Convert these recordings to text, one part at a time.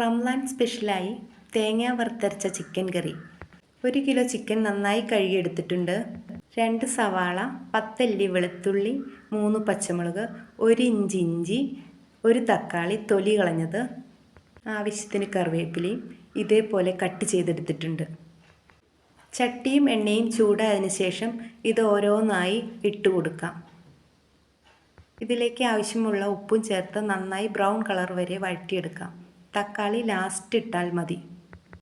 റംലാൻ സ്പെഷ്യലായി തേങ്ങ വറുത്തരച്ച ചിക്കൻ കറി. ഒരു കിലോ ചിക്കൻ നന്നായി കഴുകിയെടുത്തിട്ടുണ്ട്. രണ്ട് സവാള പത്തല്ലി വെളുത്തുള്ളി മൂന്ന് പച്ചമുളക് ഒരു ഇഞ്ച് ഇഞ്ചി ഒരു തക്കാളി തൊലി കളഞ്ഞത്. ആവശ്യത്തിന് കറിവേപ്പിലയും ഇതേപോലെ കട്ട് ചെയ്തെടുത്തിട്ടുണ്ട്. ചട്ടിയും എണ്ണയും ചൂടായതിനു ശേഷം ഇത് ഓരോന്നായി ഇട്ട് കൊടുക്കാം. ഇതിലേക്ക് ആവശ്യമുള്ള ഉപ്പും ചേർത്ത് നന്നായി ബ്രൗൺ കളർ വരെ വഴറ്റിയെടുക്കാം. തക്കാളി ലാസ്റ്റ് ഇട്ടാൽ മതി.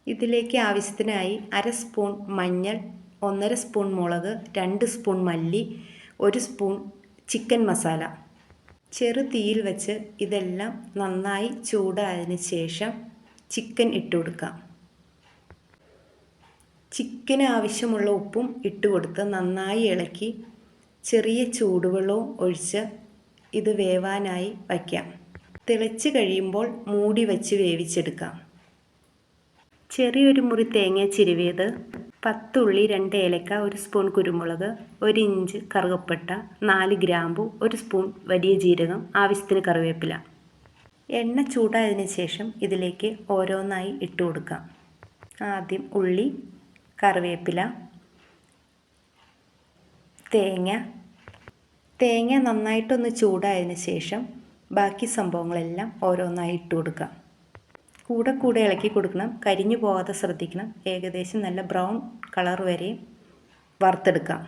ഇതിലേക്ക് ആവശ്യത്തിനായി അര സ്പൂൺ മഞ്ഞൾ ഒന്നര സ്പൂൺ മുളക് രണ്ട് സ്പൂൺ മല്ലി ഒരു സ്പൂൺ ചിക്കൻ മസാല. ചെറു തീയിൽ വെച്ച് ഇതെല്ലാം നന്നായി ചൂടായതിന് ശേഷം ചിക്കൻ ഇട്ട് കൊടുക്കാം. ചിക്കന് ആവശ്യമുള്ള ഉപ്പും ഇട്ട് കൊടുത്ത് നന്നായി ഇളക്കി ചെറിയ ചൂടുവെള്ളവും ഒഴിച്ച് ഇത് വേവാനായി വയ്ക്കാം. തിളച്ച് കഴിയുമ്പോൾ മൂടി വെച്ച് വേവിച്ചെടുക്കാം. ചെറിയൊരു മുറി തേങ്ങ ചിരുവിയത് പത്തുള്ളി രണ്ട് ഏലക്ക ഒരു സ്പൂൺ കുരുമുളക് ഒരു ഇഞ്ച് കറുകപ്പട്ട നാല് ഗ്രാമ്പു ഒരു സ്പൂൺ വലിയ ജീരകം ആവശ്യത്തിന് കറിവേപ്പില. എണ്ണ ചൂടായതിനു ശേഷം ഇതിലേക്ക് ഓരോന്നായി ഇട്ട് കൊടുക്കാം. ആദ്യം ഉള്ളി കറിവേപ്പില തേങ്ങ. തേങ്ങ നന്നായിട്ടൊന്ന് ചൂടായതിനു ശേഷം ബാക്കി സംഭവങ്ങളെല്ലാം ഓരോന്നായി ഇട്ട് കൊടുക്കാം കൂടെ കൂടെ ഇളക്കി കൊടുക്കണം. കരിഞ്ഞു പോകാതെ ശ്രദ്ധിക്കണം. ഏകദേശം നല്ല ബ്രൗൺ കളർ വരെ വറുത്തെടുക്കാം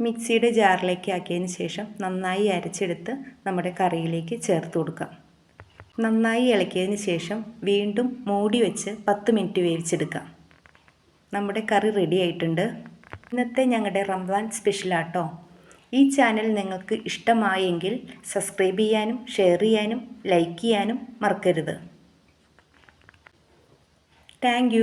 മിക്സിയുടെ ജാറിലേക്ക് ആക്കിയതിന് ശേഷം നന്നായി അരച്ചെടുത്ത് നമ്മുടെ കറിയിലേക്ക് ചേർത്ത് കൊടുക്കാം നന്നായി ഇളക്കിയതിന് ശേഷം വീണ്ടും മൂടി വെച്ച് പത്ത് മിനിറ്റ് വേവിച്ചെടുക്കാം നമ്മുടെ കറി റെഡി ആയിട്ടുണ്ട്. ഇന്നത്തെ ഞങ്ങളുടെ റംസാൻ സ്പെഷ്യലാട്ടോ. ഈ ചാനൽ നിങ്ങൾക്ക് ഇഷ്ടമായെങ്കിൽ സബ്സ്ക്രൈബ് ചെയ്യാനും ഷെയർ ചെയ്യാനും ലൈക്ക് ചെയ്യാനും മറക്കരുത്. താങ്ക്